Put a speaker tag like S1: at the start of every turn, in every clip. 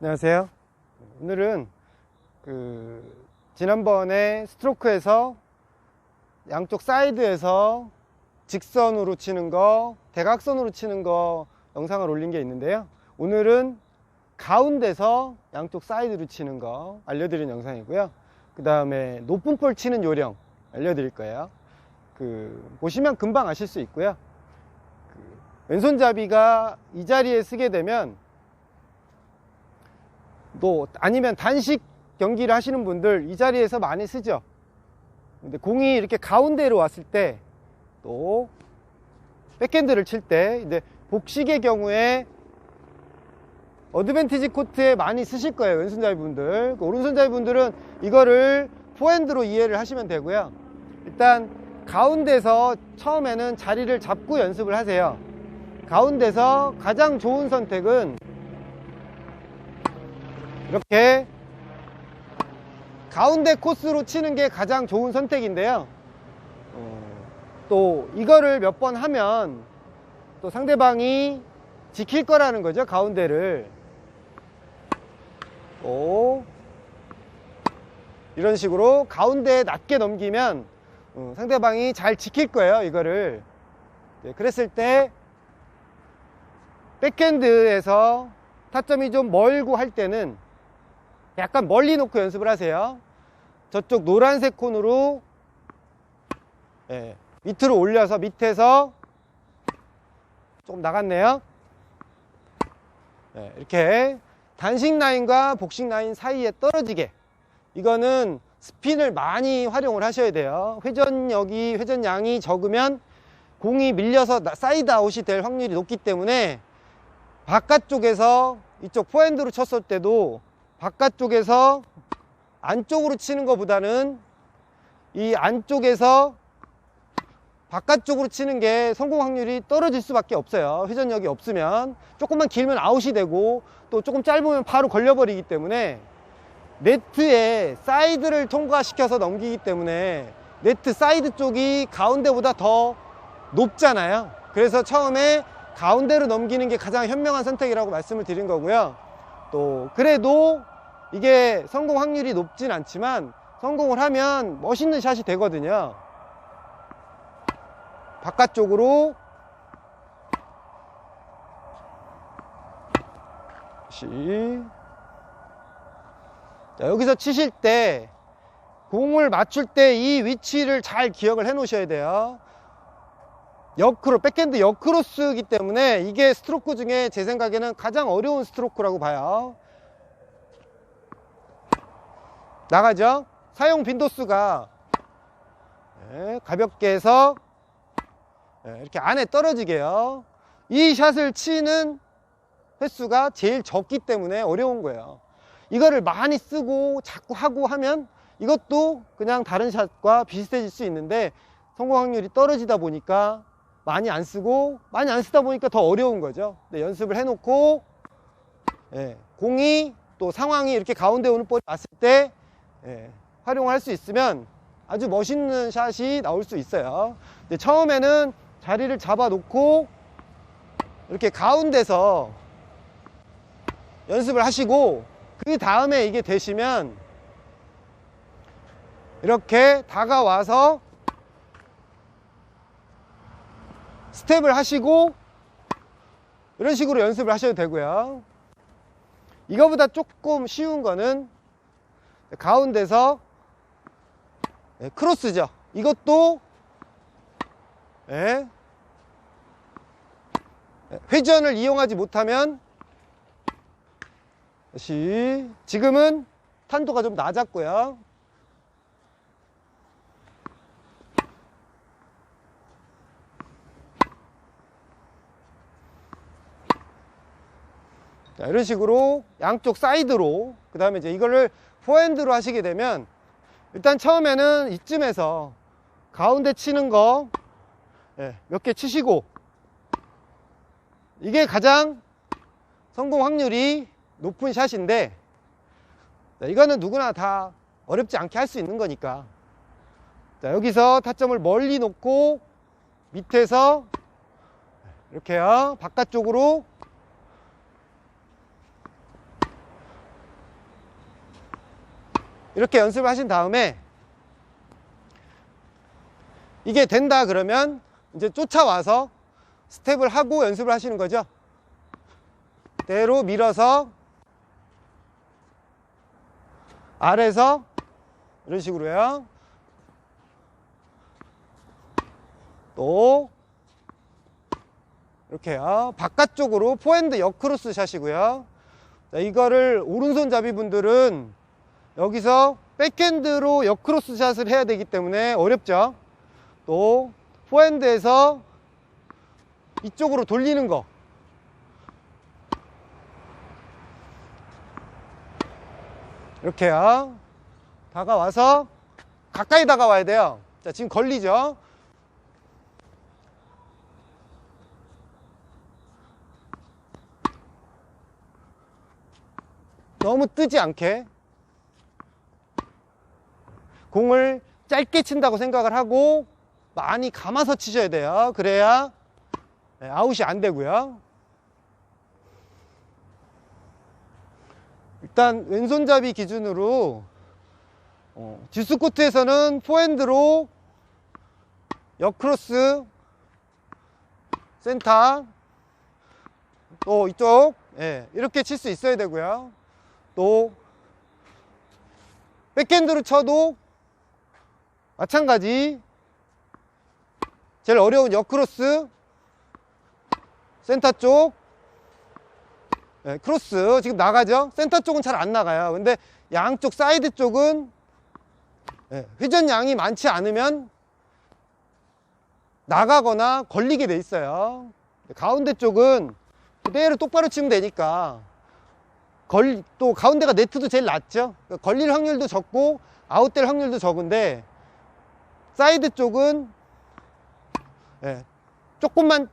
S1: 안녕하세요. 오늘은 그 지난번에 스트로크에서 양쪽 사이드에서 직선으로 치는 거, 대각선으로 치는 거 영상을 올린 게 있는데요. 오늘은 가운데서 양쪽 사이드로 치는 거 알려드린 영상이고요. 그 다음에 높은 볼 치는 요령 알려드릴 거예요. 그 보시면 금방 아실 수 있고요. 그 왼손잡이가 이 자리에 쓰게 되면 또 아니면 단식 경기를 하시는 분들 이 자리에서 많이 쓰죠. 근데 공이 이렇게 가운데로 왔을 때 또 백핸드를 칠 때 이제 복식의 경우에 어드밴티지 코트에 많이 쓰실 거예요. 왼손잡이 분들. 그 오른손잡이 분들은 이거를 포핸드로 이해를 하시면 되고요. 일단 가운데서 처음에는 자리를 잡고 연습을 하세요. 가운데서 가장 좋은 선택은 이렇게 가운데 코스로 치는 게 가장 좋은 선택인데요. 어, 또 이거를 몇 번 하면 또 상대방이 지킬 거라는 거죠. 가운데를. 또 이런 식으로 가운데 낮게 넘기면 어, 상대방이 잘 지킬 거예요. 이거를. 네, 그랬을 때 백핸드에서 타점이 좀 멀고 할 때는 약간 멀리 놓고 연습을 하세요. 저쪽 노란색 콘으로 예, 밑으로 올려서 밑에서 조금 나갔네요. 예, 이렇게 단식 라인과 복식 라인 사이에 떨어지게 이거는 스핀을 많이 활용을 하셔야 돼요. 회전력이 회전량이 적으면 공이 밀려서 사이드 아웃이 될 확률이 높기 때문에 바깥쪽에서 이쪽 포핸드로 쳤을 때도 바깥쪽에서 안쪽으로 치는 것보다는 이 안쪽에서 바깥쪽으로 치는 게 성공 확률이 떨어질 수밖에 없어요. 회전력이 없으면 조금만 길면 아웃이 되고 또 조금 짧으면 바로 걸려버리기 때문에 네트에 사이드를 통과시켜서 넘기기 때문에 네트 사이드 쪽이 가운데보다 더 높잖아요. 그래서 처음에 가운데로 넘기는 게 가장 현명한 선택이라고 말씀을 드린 거고요. 또 그래도 이게 성공 확률이 높진 않지만 성공을 하면 멋있는 샷이 되거든요. 바깥쪽으로 자, 여기서 치실 때 공을 맞출 때 이 위치를 잘 기억을 해 놓으셔야 돼요. 역크로 백핸드 역크로스이기 때문에 이게 스트로크 중에 제 생각에는 가장 어려운 스트로크라고 봐요. 나가죠. 사용 빈도수가 네, 가볍게 해서 네, 이렇게 안에 떨어지게요. 이 샷을 치는 횟수가 제일 적기 때문에 어려운 거예요. 이거를 많이 쓰고 자꾸 하고 하면 이것도 그냥 다른 샷과 비슷해질 수 있는데 성공 확률이 떨어지다 보니까 많이 안 쓰고 많이 안 쓰다 보니까 더 어려운 거죠. 네, 연습을 해놓고 예, 공이 또 상황이 이렇게 가운데 오는 볼이 왔을 때 예, 활용할 수 있으면 아주 멋있는 샷이 나올 수 있어요. 근데 처음에는 자리를 잡아 놓고 이렇게 가운데서 연습을 하시고 그 다음에 이게 되시면 이렇게 다가와서 스텝을 하시고 이런 식으로 연습을 하셔도 되고요. 이거보다 조금 쉬운 거는 가운데서 네, 크로스죠. 이것도 네, 회전을 이용하지 못하면 다시 지금은 탄도가 좀 낮았고요. 이런 식으로 양쪽 사이드로 그 다음에 이제 이거를 포핸드로 하시게 되면 일단 처음에는 이쯤에서 가운데 치는 거 몇 개 치시고 이게 가장 성공 확률이 높은 샷인데 자, 이거는 누구나 다 어렵지 않게 할 수 있는 거니까. 자, 여기서 타점을 멀리 놓고 밑에서 이렇게요 바깥쪽으로 이렇게 연습을 하신 다음에 이게 된다 그러면 이제 쫓아와서 스텝을 하고 연습을 하시는 거죠. 대로 밀어서 아래서 이런 식으로요. 또 이렇게요. 바깥쪽으로 포핸드 역크로스 샷이고요. 자, 이거를 오른손잡이 분들은 여기서 백핸드로 역크로스 샷을 해야 되기 때문에 어렵죠. 또 포핸드에서 이쪽으로 돌리는 거. 이렇게요. 다가와서 가까이 다가와야 돼요. 자, 지금 걸리죠? 너무 뜨지 않게 공을 짧게 친다고 생각을 하고 많이 감아서 치셔야 돼요. 그래야 네, 아웃이 안 되고요. 일단 왼손잡이 기준으로 어, 듀스코트에서는 포핸드로 역크로스 센터 또 이쪽 예, 이렇게 칠 수 있어야 되고요. 또 백핸드로 쳐도 마찬가지. 제일 어려운 역크로스. 센터 쪽. 네, 크로스 지금 나가죠? 센터 쪽은 잘 안 나가요. 근데 양쪽 사이드 쪽은 네, 회전 양이 많지 않으면 나가거나 걸리게 돼 있어요. 가운데 쪽은 그대로 똑바로 치면 되니까 걸, 또 가운데가 네트도 제일 낮죠? 그러니까 걸릴 확률도 적고 아웃될 확률도 적은데 사이드 쪽은 예, 조금만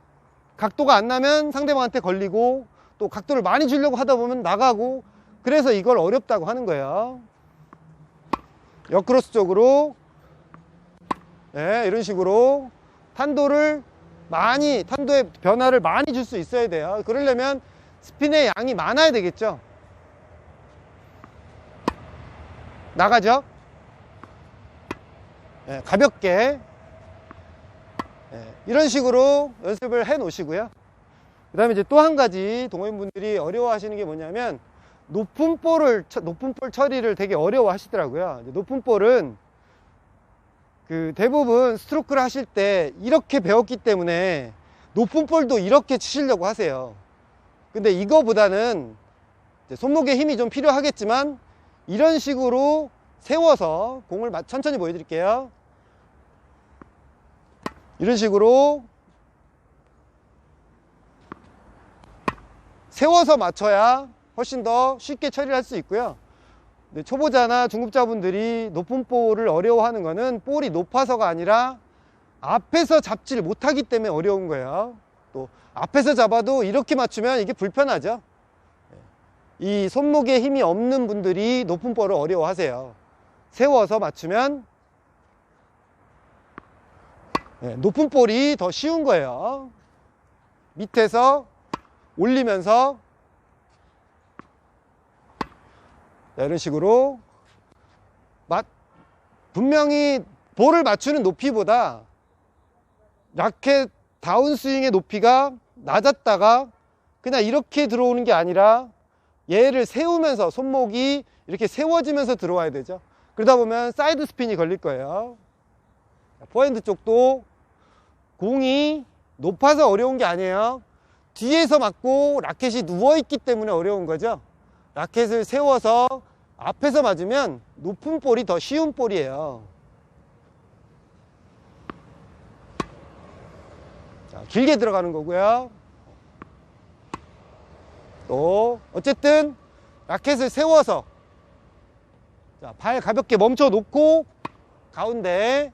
S1: 각도가 안 나면 상대방한테 걸리고 또 각도를 많이 주려고 하다 보면 나가고 그래서 이걸 어렵다고 하는 거예요. 역크로스 쪽으로 예, 이런 식으로 탄도를 많이 탄도의 변화를 많이 줄 수 있어야 돼요. 그러려면 스핀의 양이 많아야 되겠죠? 나가죠? 예, 가볍게. 예, 이런 식으로 연습을 해 놓으시고요. 그 다음에 이제 또 한 가지 동호인분들이 어려워하시는 게 뭐냐면 높은 볼을 처- 높은 볼 처리를 되게 어려워 하시더라고요. 높은 볼은 그 대부분 스트로크를 하실 때 이렇게 배웠기 때문에 높은 볼도 이렇게 치시려고 하세요. 근데 이거보다는 손목에 힘이 좀 필요하겠지만 이런 식으로 세워서 공을 마- 천천히 보여드릴게요 이런 식으로 세워서 맞춰야 훨씬 더 쉽게 처리를 할 수 있고요. 근데 초보자나 중급자분들이 높은 볼을 어려워하는 거는 볼이 높아서가 아니라 앞에서 잡지를 못하기 때문에 어려운 거예요. 또 앞에서 잡아도 이렇게 맞추면 이게 불편하죠. 이 손목에 힘이 없는 분들이 높은 볼을 어려워하세요. 세워서 맞추면 네, 높은 볼이 더 쉬운 거예요. 밑에서 올리면서 자, 이런 식으로 맞, 분명히 볼을 맞추는 높이보다 라켓 다운스윙의 높이가 낮았다가 그냥 이렇게 들어오는 게 아니라 얘를 세우면서 손목이 이렇게 세워지면서 들어와야 되죠. 그러다 보면 사이드 스핀이 걸릴 거예요. 포핸드 쪽도 공이 높아서 어려운 게 아니에요. 뒤에서 맞고 라켓이 누워있기 때문에 어려운 거죠. 라켓을 세워서 앞에서 맞으면 높은 볼이 더 쉬운 볼이에요. 자, 길게 들어가는 거고요. 또 어쨌든 라켓을 세워서 자, 발 가볍게 멈춰 놓고 가운데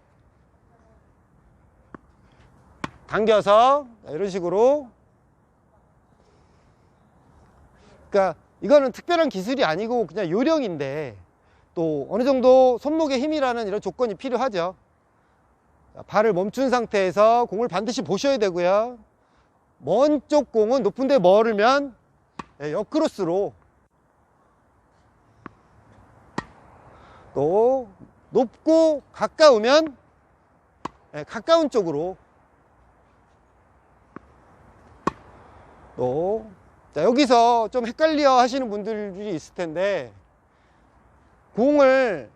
S1: 당겨서 자, 이런 식으로 그러니까 이거는 특별한 기술이 아니고 그냥 요령인데 또 어느 정도 손목에 힘이라는 이런 조건이 필요하죠. 자, 발을 멈춘 상태에서 공을 반드시 보셔야 되고요. 먼 쪽 공은 높은 데 멀으면 예, 역크로스로 또 높고 가까우면 예, 가까운 쪽으로 또 자, 여기서 좀 헷갈려 하시는 분들이 있을 텐데 공을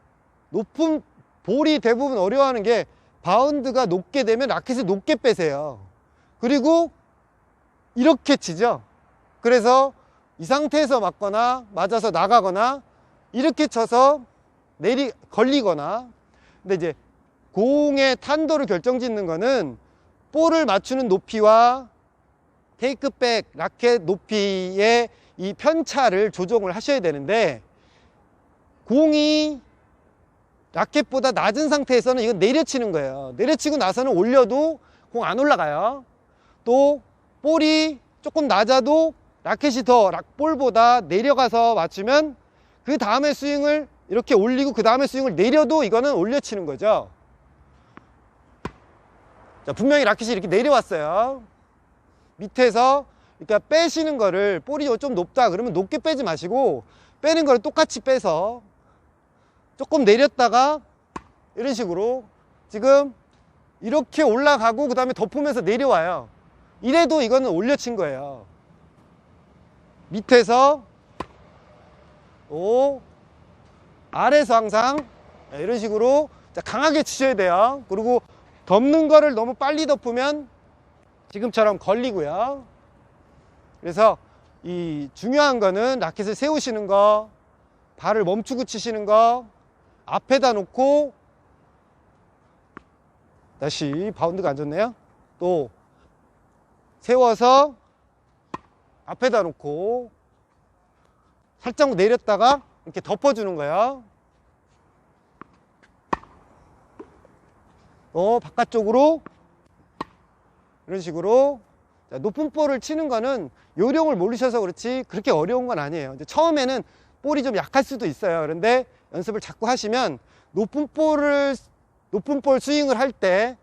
S1: 높은 볼이 대부분 어려워하는 게 바운드가 높게 되면 라켓을 높게 빼세요. 그리고 이렇게 치죠. 그래서 이 상태에서 맞거나 맞아서 나가거나 이렇게 쳐서 내리 걸리거나 근데 이제 공의 탄도를 결정짓는 거는 볼을 맞추는 높이와 테이크백 라켓 높이의 이 편차를 조정을 하셔야 되는데 공이 라켓보다 낮은 상태에서는 이건 내려치는 거예요. 내려치고 나서는 올려도 공 안 올라가요. 또 볼이 조금 낮아도 라켓이 더 락- 볼보다 내려가서 맞추면 그 다음에 스윙을 이렇게 올리고 그 다음에 스윙을 내려도 이거는 올려치는 거죠. 자, 분명히 라켓이 이렇게 내려왔어요. 밑에서 그러니까 빼시는 거를 볼이 좀 높다 그러면 높게 빼지 마시고 빼는 거를 똑같이 빼서 조금 내렸다가 이런 식으로 지금 이렇게 올라가고 그 다음에 덮으면서 내려와요 이래도 이거는 올려친 거예요 밑에서 오 아래에서 항상 이런 식으로 자, 강하게 치셔야 돼요. 그리고 덮는 거를 너무 빨리 덮으면 지금처럼 걸리고요. 그래서 이 중요한 거는 라켓을 세우시는 거 발을 멈추고 치시는 거 앞에다 놓고 다시 바운드가 안 좋네요. 또 세워서 앞에다 놓고 살짝 내렸다가 이렇게 덮어주는 거예요. 또 바깥쪽으로. 이런 식으로. 자, 높은 볼을 치는 거는 요령을 모르셔서 그렇지 그렇게 어려운 건 아니에요. 처음에는 볼이 좀 약할 수도 있어요. 그런데 연습을 자꾸 하시면 높은 볼을 높은 볼 스윙을 할 때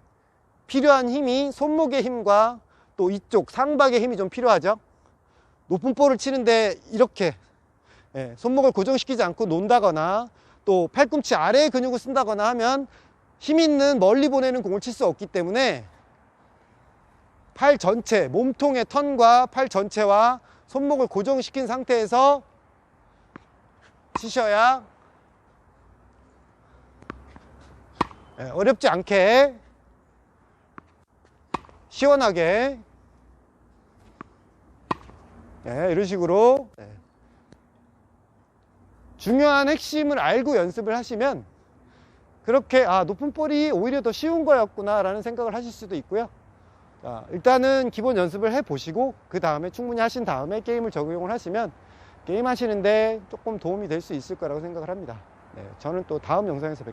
S1: 필요한 힘이 손목의 힘과 또 이쪽 상박의 힘이 좀 필요하죠. 높은 볼을 치는데 이렇게 예, 손목을 고정시키지 않고 논다거나 또 팔꿈치 아래의 근육을 쓴다거나 하면 힘 있는 멀리 보내는 공을 칠 수 없기 때문에 팔 전체, 몸통의 턴과 팔 전체와 손목을 고정시킨 상태에서 치셔야 예, 어렵지 않게 시원하게 예, 이런 식으로 예. 중요한 핵심을 알고 연습을 하시면 그렇게 아 높은 볼이 오히려 더 쉬운 거였구나 라는 생각을 하실 수도 있고요. 자, 일단은 기본 연습을 해 보시고 그 다음에 충분히 하신 다음에 게임을 적용을 하시면 게임 하시는데 조금 도움이 될 수 있을 거라고 생각을 합니다. 네, 저는 또 다음 영상에서 뵙겠습니다